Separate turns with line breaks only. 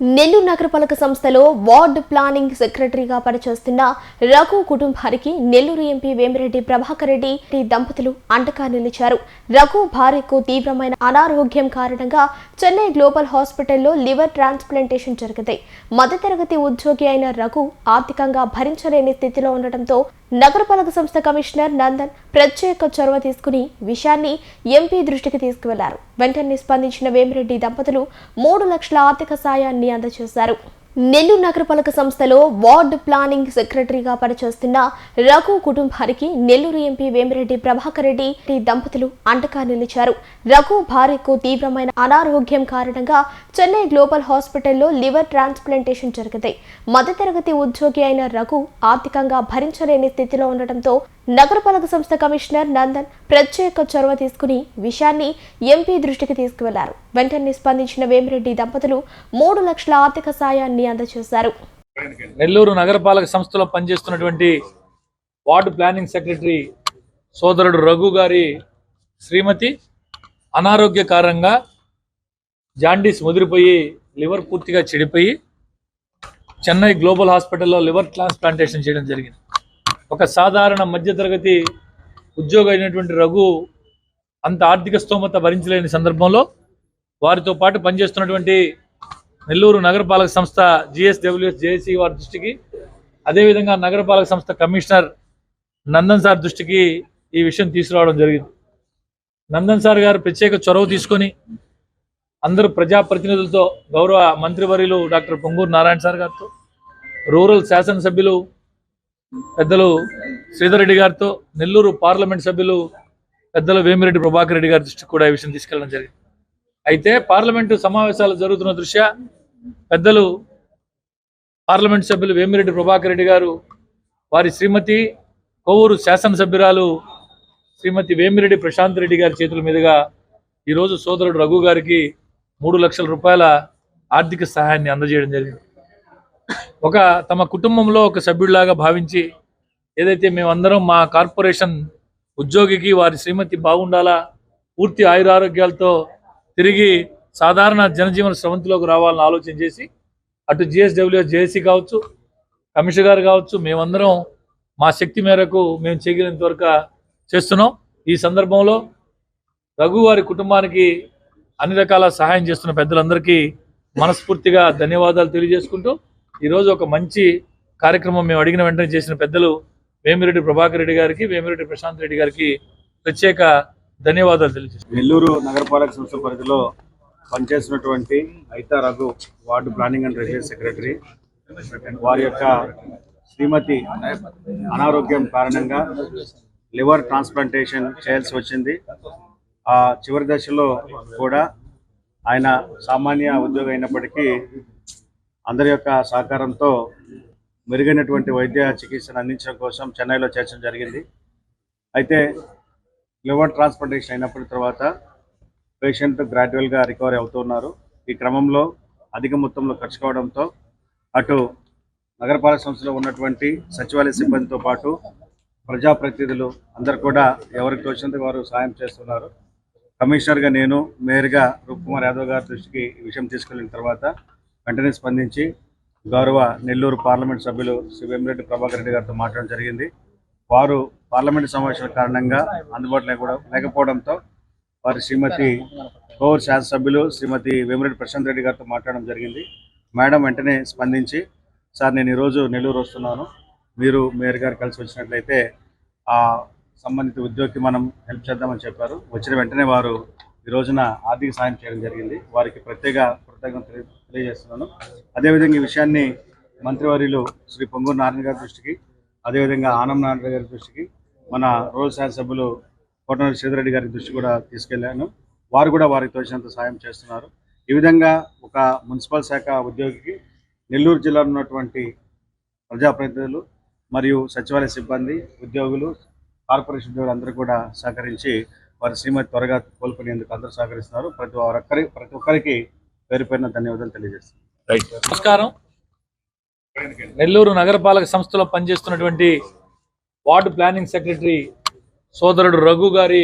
నెల్లూరు నగరపాలక సంస్థలో ward planning సెక్రటరీగా పనిచేస్తున్న రఘు కుటుంబానికి నెల్లూరు ఎంపీ వేమిరెడ్డి ప్రభాకర్ రెడ్డి దంపతులు అండగా నిలిచారు. రఘు భార్యకు తీవ్రమైన అనారోగ్యం కారణంగా చెన్నై గ్లోబల్ హాస్పిటల్లో లివర్ ట్రాన్స్ప్లాంటేషన్ జరిగింది. మధ్యతరగతి ఉద్యోగి అయిన రఘు ఆర్థికంగా భరించలేని స్థితిలో ఉండటంతో నగరపాలక సంస్థ కమిషనర్ నందన్ ప్రత్యేక చొరవ తీసుకుని విషయాన్ని ఎంపీ దృష్టికి తీసుకువెళ్ళారు. వెంటనే స్పందించిన వేమిరెడ్డి దంపతులు మూడు లక్షల ఆర్థిక సాయాన్ని అందజేశారు. నెల్లూరు నగరపాలక సంస్థలో వార్డు ప్లానింగ్ సెక్రటరీగా పనిచేస్తున్న రఘు కుటుంబానికి నెల్లూరు ఎంపీ వేమిరెడ్డి ప్రభాకర్ రెడ్డి దంపతులు అండగా నిలిచారు. రఘు భార్యకు తీవ్రమైన అనారోగ్యం కారణంగా చెన్నై గ్లోబల్ హాస్పిటల్లో లివర్ ట్రాన్స్ప్లాంటేషన్ జరిగింది. మధ్యతరగతి ఉద్యోగి అయిన రఘు ఆర్థికంగా భరించలేని స్థితిలో ఉండటంతో నగరపాలక సంస్థ కమిషనర్ నందన్ ప్రత్యేక చొరవ తీసుకుని విషయాన్ని ఎంపీ దృష్టికి తీసుకువెళ్ళారు. వెంటనే స్పందించిన వేమిరెడ్డి దంపతులు మూడు లక్షల ఆర్థిక సాయాన్ని అందజేశారు.
నెల్లూరు నగరపాలక సంస్థలో పనిచేస్తున్నటువంటి వార్డు ప్లానింగ్ సెక్రటరీ సోదరుడు రఘు గారి శ్రీమతి అనారోగ్య కారణంగా జాండీస్ ముదిరిపోయి లివర్ పూర్తిగా చెడిపోయి చెన్నై గ్లోబల్ హాస్పిటల్లో లివర్ ట్రాన్స్ప్లాంటేషన్ చేయడం జరిగింది. ఒక సాధారణ మధ్యతరగతి ఉద్యోగి అయినటువంటి రఘు అంత ఆర్థిక స్తోమత భరించలేని సందర్భంలో వారితో పాటు పనిచేస్తున్నటువంటి నెల్లూరు నగరపాలక సంస్థ జిఎస్డబ్ల్యూఎస్ జేఏసీ వారి దృష్టికి అదేవిధంగా నగరపాలక సంస్థ కమిషనర్ నందన్ సార్ దృష్టికి ఈ విషయం తీసుకురావడం జరిగింది. నందన్ సార్ గారు ప్రత్యేక చొరవ తీసుకొని అందరూ ప్రజాప్రతినిధులతో గౌరవ మంత్రివర్యులు డాక్టర్ పొంగూరు నారాయణ సార్ గారితో రూరల్ శాసనసభ్యులు పెద్దలు శ్రీధర్ రెడ్డి గారితో నెల్లూరు పార్లమెంట్ సభ్యులు పెద్దలు వేమిరెడ్డి ప్రభాకర్ రెడ్డి గారి దృష్టికి కూడా ఈ విషయం తీసుకెళ్ళడం జరిగింది. అయితే పార్లమెంటు సమావేశాలు జరుగుతున్న దృష్ట్యా పెద్దలు పార్లమెంట్ సభ్యులు వేమిరెడ్డి ప్రభాకర్ రెడ్డి గారు వారి శ్రీమతి కొవ్వూరు శాసనసభ్యురాలు శ్రీమతి వేమిరెడ్డి ప్రశాంత్ రెడ్డి గారి చేతుల మీదుగా ఈరోజు సోదరుడు రఘు గారికి మూడు లక్షల రూపాయల ఆర్థిక సహాయాన్ని అందజేయడం జరిగింది. ఒక తమ కుటుంబంలో ఒక సభ్యుడిలాగా భావించి ఏదైతే మేమందరం మా కార్పొరేషన్ ఉద్యోగికి వారి శ్రీమతి బాగుండాలా పూర్తి ఆయురారోగ్యాలతో తిరిగి సాధారణ జనజీవన స్రవంతిలోకి రావాలని ఆలోచన చేసి అటు జిఎస్డబ్ల్యూ జేఏసీ కావచ్చు కమిషనర్ గారు కావచ్చు మేమందరం మా శక్తి మేరకు మేము చేయగలిగినంత వరకు చేస్తున్నాం. ఈ సందర్భంలో రఘు వారి కుటుంబానికి అన్ని రకాల సహాయం చేస్తున్న పెద్దలందరికీ మనస్ఫూర్తిగా ధన్యవాదాలు తెలియజేసుకుంటూ ఈరోజు ఒక మంచి కార్యక్రమం మేము అడిగిన వెంటనే చేసిన పెద్దలు వేమిరెడ్డి ప్రభాకర్ రెడ్డి గారికి వేమిరెడ్డి ప్రశాంత్ రెడ్డి గారికి ప్రత్యేక ధన్యవాదాలు తెలియజేస్తున్నాం.
నెల్లూరు నగరపాలక సంస్థ పరిధిలో పనిచేసినటువంటి Aitha Raghu ward planning and residence secretary వారి యొక్క శ్రీమతి అనారోగ్యం కారణంగా లివర్ ట్రాన్స్ప్లాంటేషన్ చేయాల్సి వచ్చింది. ఆ చివరి దశలో కూడా ఆయన సామాన్య ఉద్యోగం అయినప్పటికీ అందరి యొక్క సహకారంతో మెరుగైనటువంటి వైద్య చికిత్సను అందించడం కోసం చెన్నైలో చేర్చడం జరిగింది. అయితే లివర్ ట్రాన్స్ప్లాంటేషన్ అయినప్పటి తర్వాత పేషెంట్ గ్రాడ్యువల్గా రికవరీ అవుతున్నారు ఈ క్రమంలో అధిక మొత్తంలో ఖర్చు కావడంతో అటు నగరపాలక సంస్థలో ఉన్నటువంటి సచివాలయ సిబ్బందితో పాటు ప్రజాప్రతినిధులు అందరు కూడా ఎవరికి తోచినంత వారు సాయం చేస్తున్నారు. కమిషనర్గా నేను మేయర్గా రూప్ కుమార్ యాదవ్ గారి దృష్టికి ఈ విషయం తీసుకెళ్ళిన తర్వాత వెంటనే స్పందించి గౌరవ నెల్లూరు పార్లమెంట్ సభ్యులు శ్రీ ప్రభాకర్ రెడ్డి గారితో మాట్లాడడం జరిగింది. వారు పార్లమెంట్ సమావేశాల కారణంగా అందుబాటులో కూడా లేకపోవడంతో వారి శ్రీమతి కోవూరు శాసనసభ్యులు శ్రీమతి వేమిరెడ్డి ప్రశాంత్ రెడ్డి గారితో మాట్లాడడం జరిగింది. మేడం వెంటనే స్పందించి సార్ నేను ఈరోజు నెల్లూరు వస్తున్నాను. మీరు మేయర్ గారు కలిసి వచ్చినట్లయితే ఆ సంబంధిత ఉద్యోగికి మనం హెల్ప్ చేద్దామని చెప్పారు. వచ్చిన వెంటనే వారు ఈ రోజున ఆర్థిక సాయం చేయడం జరిగింది. వారికి ప్రత్యేక కృతజ్ఞత తెలియజేస్తున్నాను. అదేవిధంగా ఈ విషయాన్ని మంత్రివర్యులు శ్రీ పొంగూరు నారాయణ గారి దృష్టికి అదేవిధంగా ఆనం నారాయణ గారి దృష్టికి మన రోజు శాసనసభ్యులు కోటనూరి శ్రీధరెడ్డి గారి దృష్టి కూడా తీసుకెళ్ళాను. వారు కూడా వారికి తోచినంత సాయం చేస్తున్నారు. ఈ విధంగా ఒక మున్సిపల్ శాఖ ఉద్యోగికి నెల్లూరు జిల్లాలో ఉన్నటువంటి ప్రజాప్రతినిధులు మరియు సచివాలయ సిబ్బంది ఉద్యోగులు కార్పొరేషన్ ఉద్యోగులు అందరూ కూడా సహకరించి వారి శ్రీమతి త్వరగా కోల్పోయేందుకు అందరూ సహకరిస్తున్నారు. ప్రతి ఒక్కరి ప్రతి ఒక్కరికి పేరు పేరున ధన్యవాదాలు తెలియజేస్తున్నారు
నమస్కారం. నెల్లూరు నగరపాలక సంస్థలో పనిచేస్తున్నటువంటి వార్డు ప్లానింగ్ సెక్రటరీ సోదరుడు రఘు గారి